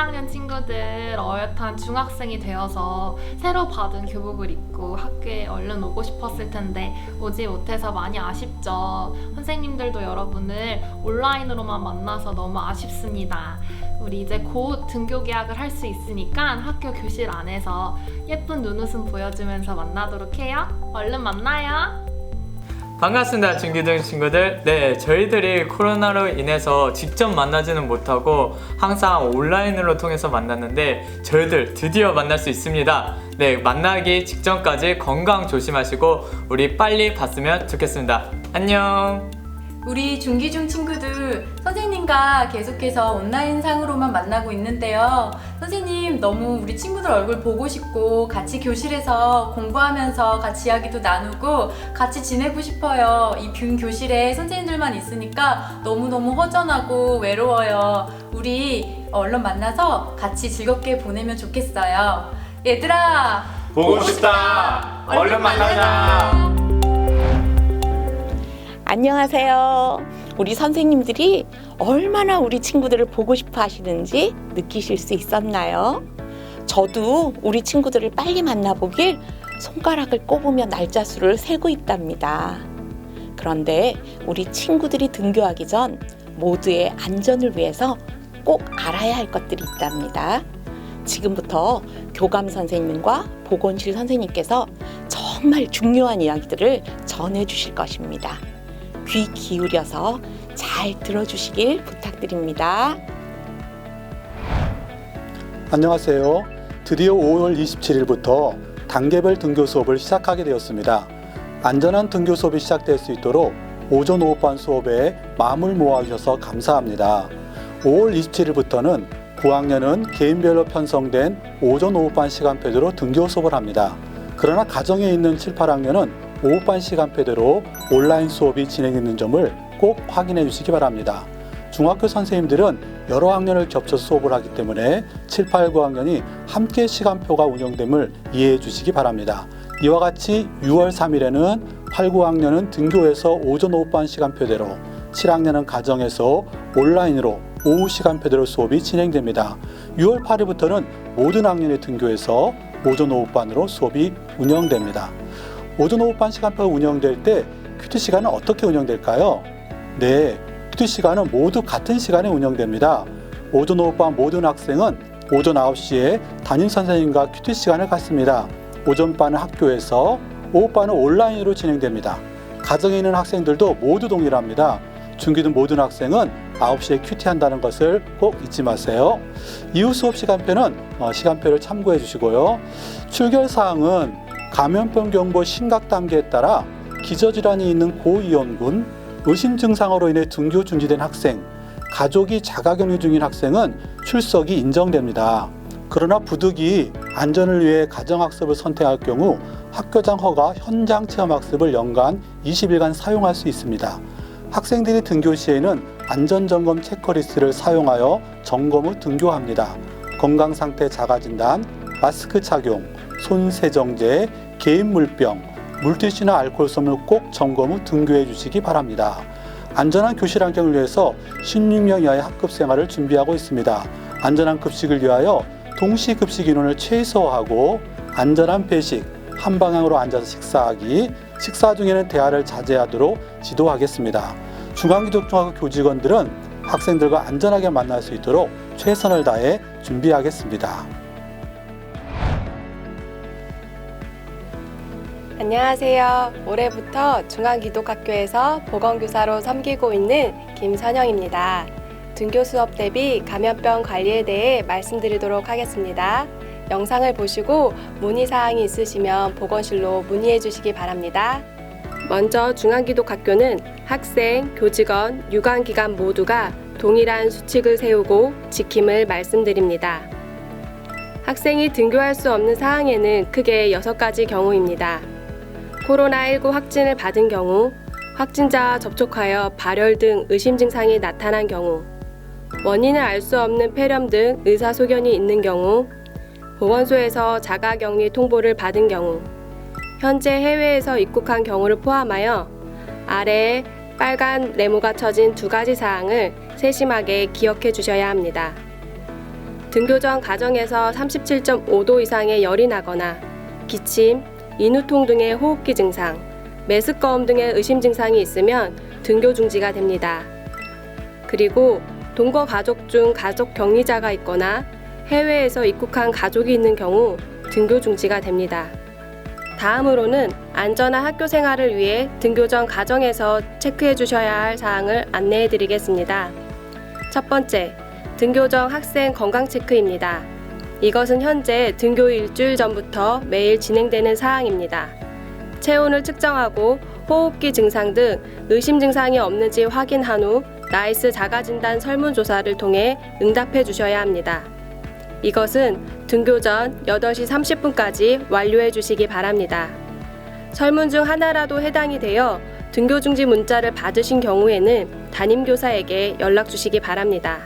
1학년 친구들 어엿한 중학생이 되어서 새로 받은 교복을 입고 학교에 얼른 오고 싶었을 텐데 오지 못해서 많이 아쉽죠. 선생님들도 여러분을 온라인으로만 만나서 너무 아쉽습니다. 우리 이제 곧 등교 계약을 할 수 있으니까 학교 교실 안에서 예쁜 눈웃음 보여주면서 만나도록 해요. 얼른 만나요. 반갑습니다, 중기등 친구들. 네, 저희들이 코로나로 인해서 직접 만나지는 못하고 항상 온라인으로 통해서 만났는데 저희들 드디어 만날 수 있습니다. 네, 만나기 직전까지 건강 조심하시고 우리 빨리 봤으면 좋겠습니다. 안녕. 우리 중기중 친구들 선생님 과 계속해서 온라인 상으로만 만나고 있는데요. 선생님 너무 우리 친구들 얼굴 보고 싶고 같이 교실에서 공부하면서 같이 이야기도 나누고 같이 지내고 싶어요. 이 빈 교실에 선생님들만 있으니까 너무너무 허전하고 외로워요. 우리 얼른 만나서 같이 즐겁게 보내면 좋겠어요. 얘들아 보고 싶다. 얼른 만나자. 안녕하세요. 우리 선생님들이 얼마나 우리 친구들을 보고 싶어 하시는지 느끼실 수 있었나요? 저도 우리 친구들을 빨리 만나보길 손가락을 꼽으며 날짜 수를 세고 있답니다. 그런데 우리 친구들이 등교하기 전 모두의 안전을 위해서 꼭 알아야 할 것들이 있답니다. 지금부터 교감 선생님과 보건실 선생님께서 정말 중요한 이야기들을 전해 주실 것입니다. 귀 기울여서 잘 들어주시길 부탁드립니다. 안녕하세요. 드디어 5월 27일부터 단계별 등교 수업을 시작하게 되었습니다. 안전한 등교 수업이 시작될 수 있도록 오전 오후반 수업에 마음을 모아주셔서 감사합니다. 5월 27일부터는 9학년은 개인별로 편성된 오전 오후반 시간표대로 등교 수업을 합니다. 그러나 가정에 있는 7, 8학년은 오후반 시간표대로 온라인 수업이 진행되는 점을 꼭 확인해 주시기 바랍니다. 중학교 선생님들은 여러 학년을 겹쳐서 수업을 하기 때문에 7, 8, 9학년이 함께 시간표가 운영됨을 이해해 주시기 바랍니다. 이와 같이 6월 3일에는 8, 9학년은 등교해서 오전 오후반 시간표대로 7학년은 가정에서 온라인으로 오후 시간표대로 수업이 진행됩니다. 6월 8일부터는 모든 학년이 등교해서 오전 오후반으로 수업이 운영됩니다. 오전 오후 반 시간표가 운영될 때 큐티 시간은 어떻게 운영될까요? 네, 큐티 시간은 모두 같은 시간에 운영됩니다. 오전 오후 반 모든 학생은 오전 9시에 담임 선생님과 큐티 시간을 갖습니다. 오전 반은 학교에서, 오후 반은 온라인으로 진행됩니다. 가정에 있는 학생들도 모두 동일합니다. 중기등 모든 학생은 9시에 큐티 한다는 것을 꼭 잊지 마세요. 이후 수업 시간표는 어, 시간표를 참고해 주시고요. 출결 사항은 감염병 경보 심각 단계에 따라 기저질환이 있는 고위험군, 의심 증상으로 인해 등교 중지된 학생, 가족이 자가격리 중인 학생은 출석이 인정됩니다. 그러나 부득이 안전을 위해 가정학습을 선택할 경우 학교장 허가 현장 체험학습을 연간 20일간 사용할 수 있습니다. 학생들이 등교 시에는 안전점검 체크리스트를 사용하여 점검 후 등교합니다. 건강상태 자가진단, 마스크 착용, 손 세정제, 개인 물병, 물티슈나 알코올솜을 꼭 점검 후 등교해 주시기 바랍니다. 안전한 교실 환경을 위해서 16명 이하의 학급 생활을 준비하고 있습니다. 안전한 급식을 위하여 동시 급식 인원을 최소화하고 안전한 배식, 한 방향으로 앉아서 식사하기, 식사 중에는 대화를 자제하도록 지도하겠습니다. 중앙기독중학교 교직원들은 학생들과 안전하게 만날 수 있도록 최선을 다해 준비하겠습니다. 안녕하세요. 올해부터 중앙기독학교에서 보건교사로 섬기고 있는 김선영입니다. 등교 수업 대비 감염병 관리에 대해 말씀드리도록 하겠습니다. 영상을 보시고 문의사항이 있으시면 보건실로 문의해 주시기 바랍니다. 먼저 중앙기독학교는 학생, 교직원, 유관기관 모두가 동일한 수칙을 세우고 지킴을 말씀드립니다. 학생이 등교할 수 없는 사항에는 크게 6가지 경우입니다. 코로나19 확진을 받은 경우, 확진자와 접촉하여 발열 등 의심 증상이 나타난 경우, 원인을 알 수 없는 폐렴 등 의사소견이 있는 경우, 보건소에서 자가격리 통보를 받은 경우, 현재 해외에서 입국한 경우를 포함하여 아래에 빨간 네모가 쳐진 두 가지 사항을 세심하게 기억해 주셔야 합니다. 등교 전 가정에서 37.5도 이상의 열이 나거나 기침, 인후통 등의 호흡기 증상, 메스꺼움 등의 의심 증상이 있으면 등교 중지가 됩니다. 그리고 동거 가족 중 가족 격리자가 있거나 해외에서 입국한 가족이 있는 경우 등교 중지가 됩니다. 다음으로는 안전한 학교 생활을 위해 등교 전 가정에서 체크해 주셔야 할 사항을 안내해 드리겠습니다. 첫 번째, 등교 전 학생 건강 체크입니다. 이것은 현재 등교 일주일 전부터 매일 진행되는 사항입니다. 체온을 측정하고 호흡기 증상 등 의심 증상이 없는지 확인한 후 나이스 자가진단 설문조사를 통해 응답해 주셔야 합니다. 이것은 등교 전 8시 30분까지 완료해 주시기 바랍니다. 설문 중 하나라도 해당이 되어 등교 중지 문자를 받으신 경우에는 담임교사에게 연락 주시기 바랍니다.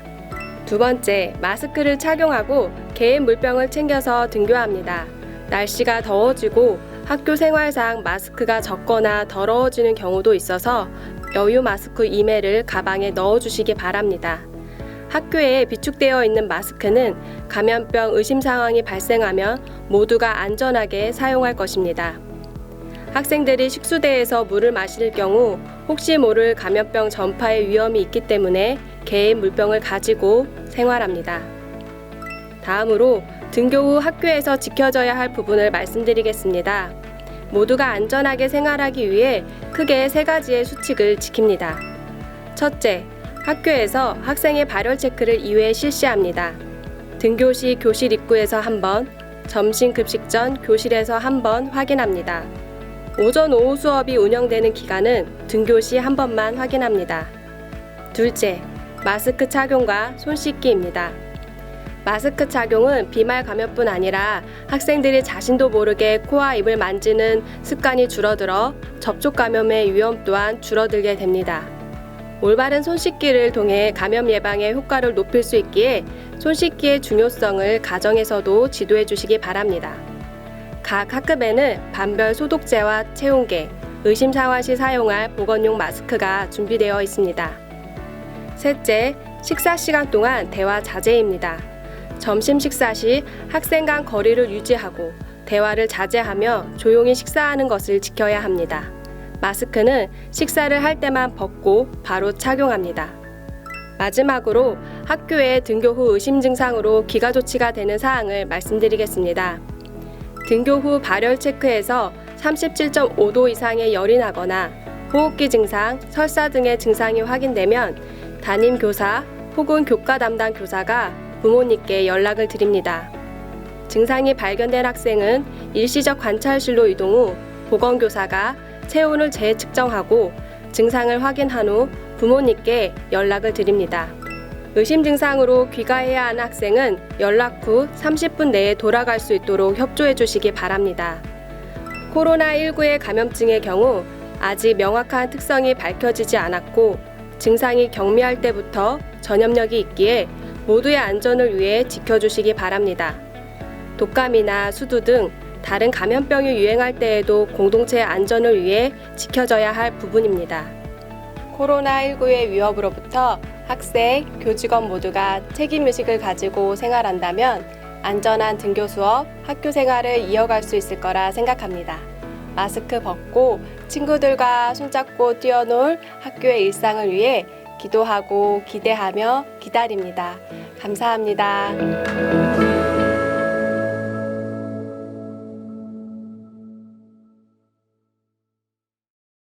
두 번째, 마스크를 착용하고 개인 물병을 챙겨서 등교합니다. 날씨가 더워지고 학교 생활상 마스크가 적거나 더러워지는 경우도 있어서 여유 마스크 2매를 가방에 넣어 주시기 바랍니다. 학교에 비축되어 있는 마스크는 감염병 의심 상황이 발생하면 모두가 안전하게 사용할 것입니다. 학생들이 식수대에서 물을 마실 경우 혹시 모를 감염병 전파의 위험이 있기 때문에 개인 물병을 가지고 생활합니다. 다음으로 등교 후 학교에서 지켜져야 할 부분을 말씀드리겠습니다. 모두가 안전하게 생활하기 위해 크게 세 가지의 수칙을 지킵니다. 첫째, 학교에서 학생의 발열 체크를 2회 실시합니다. 등교 시 교실 입구에서 한 번, 점심 급식 전 교실에서 한 번 확인합니다. 오전 오후 수업이 운영되는 기간은 등교 시 한 번만 확인합니다. 둘째, 마스크 착용과 손 씻기입니다. 마스크 착용은 비말 감염뿐 아니라 학생들이 자신도 모르게 코와 입을 만지는 습관이 줄어들어 접촉 감염의 위험 또한 줄어들게 됩니다. 올바른 손 씻기를 통해 감염 예방에 효과를 높일 수 있기에 손 씻기의 중요성을 가정에서도 지도해 주시기 바랍니다. 각 학급에는 반별 소독제와 체온계, 의심 상황 시 사용할 보건용 마스크가 준비되어 있습니다. 셋째, 식사 시간 동안 대화 자제입니다. 점심 식사 시 학생 간 거리를 유지하고 대화를 자제하며 조용히 식사하는 것을 지켜야 합니다. 마스크는 식사를 할 때만 벗고 바로 착용합니다. 마지막으로 학교에 등교 후 의심 증상으로 기가 조치가 되는 사항을 말씀드리겠습니다. 등교 후 발열 체크에서 37.5도 이상의 열이 나거나 호흡기 증상, 설사 등의 증상이 확인되면 담임 교사 혹은 교과 담당 교사가 부모님께 연락을 드립니다. 증상이 발견된 학생은 일시적 관찰실로 이동 후 보건교사가 체온을 재측정하고 증상을 확인한 후 부모님께 연락을 드립니다. 의심 증상으로 귀가해야 하는 학생은 연락 후 30분 내에 돌아갈 수 있도록 협조해 주시기 바랍니다. 코로나19의 감염증의 경우 아직 명확한 특성이 밝혀지지 않았고 증상이 경미할 때부터 전염력이 있기에 모두의 안전을 위해 지켜주시기 바랍니다. 독감이나 수두 등 다른 감염병이 유행할 때에도 공동체 안전을 위해 지켜져야 할 부분입니다. 코로나19의 위협으로부터 학생, 교직원 모두가 책임의식을 가지고 생활한다면 안전한 등교 수업, 학교 생활을 이어갈 수 있을 거라 생각합니다. 마스크 벗고 친구들과 손잡고 뛰어놀 학교의 일상을 위해 기도하고 기대하며 기다립니다. 감사합니다.